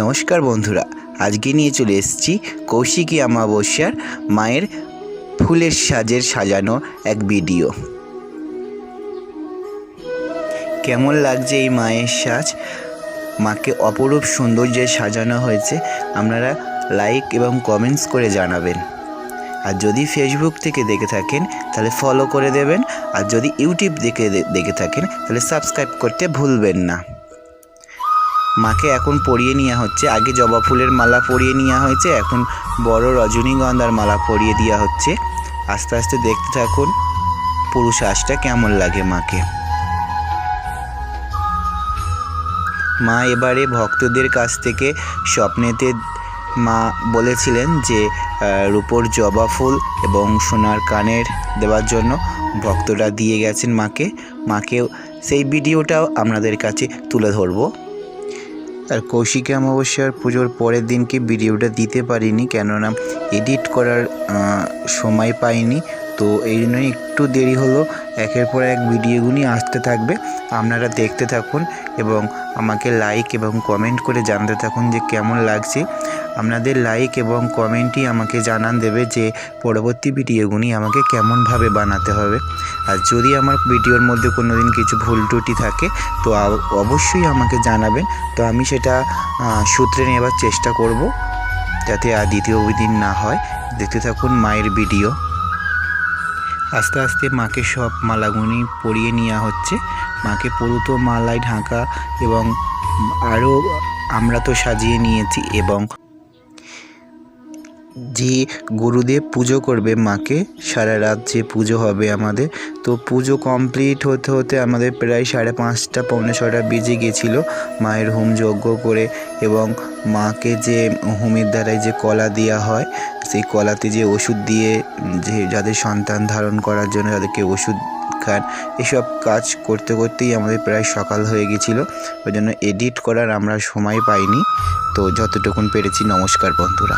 নমস্কার বন্ধুরা, আজকে নিয়ে চলে এসেছি কৌশিকী অমাবস্যার মায়ের ফুলের সাজের সাজানো এক ভিডিও। কেমন লাগছে এই মায়ের সাজ? মাকে অপরূপ সৌন্দর্যে সাজানো হয়েছে, আপনারা লাইক এবং কমেন্টস করে জানাবেন। আর যদি ফেসবুক থেকে দেখে থাকেন, তাহলে ফলো করে দেবেন। আর যদি ইউটিউব দেখে দেখে থাকেন, তাহলে সাবস্ক্রাইব করতে ভুলবেন না। মাকে এখন পরিয়ে নেওয়া হচ্ছে। আগে জবা ফুলের মালা পরিয়ে নেওয়া হয়েছে, এখন বড় রজনীগন্ধার মালা পরিয়ে দেওয়া হচ্ছে। আস্তে আস্তে দেখতে থাকুন পুরুষ আশটা কেমন লাগে মাকে। মা এবারে ভক্তদের কাছ থেকে স্বপ্নেতে মা বলেছিলেন যে রূপোর জবা ফুল এবং সোনার কানের দেওয়ার জন্য ভক্তরা দিয়ে গেছেন মাকে। মাকেও সেই ভিডিওটাও আপনাদের কাছে তুলে ধরবো। আর কৌশিকী অমাবস্যার পুজোর পরের দিনকে ভিডিওটা দিতে পারিনি, কেননা এডিট করার সময় পাইনি। তো এই জন্যই একটু দেরি হলো। একের পর এক ভিডিওগুলি আসতে থাকবে। আপনারা দেখতে থাকুন এবং আমাকে লাইক এবং কমেন্ট করে জানতে থাকুন যে কেমন লাগছে। আপনাদের লাইক এবং কমেন্টই আমাকে জানান দেবে যে পরবর্তী ভিডিওগুলি আমাকে কেমনভাবে বানাতে হবে। আর যদি আমার ভিডিওর মধ্যে কোনো দিন কিছু ভুল ত্রুটি থাকে, তো অবশ্যই আমাকে জানাবেন। তো আমি সেটা সূত্রে নেবার চেষ্টা করব যাতে আর দ্বিতীয় দিন না হয়। দেখতে থাকুন মায়ের ভিডিও। আস্তে আস্তে মাকে সব মালাগুনি পরিয়ে নেওয়া হচ্ছে। মাকে পুরুতো মালায় ঢাকা এবং আরও আমরা তো সাজিয়ে নিয়েছি এবং যে গুরুদেব পুজো করবে, মাকে সারা রাত যে পুজো হবে আমাদের। তো পুজো কমপ্লিট হতে হতে আমাদের প্রায় সাড়ে পাঁচটা, পৌনে ছটা বেজে গেছিল মায়ের হোম যজ্ঞ করে এবং মাকে যে হোমের দ্বারাই যে কলা দেওয়া হয়, সেই কলাতে যে ওষুধ দিয়ে যে যাদের সন্তান ধারণ করার জন্য তাদেরকে ওষুধ খান, এসব কাজ করতে করতেই আমাদের প্রায় সকাল হয়ে গেছিল। ওই জন্য এডিট করার আমরা সময় পাইনি। তো যতটুকুন পেরেছি, নমস্কার বন্ধুরা।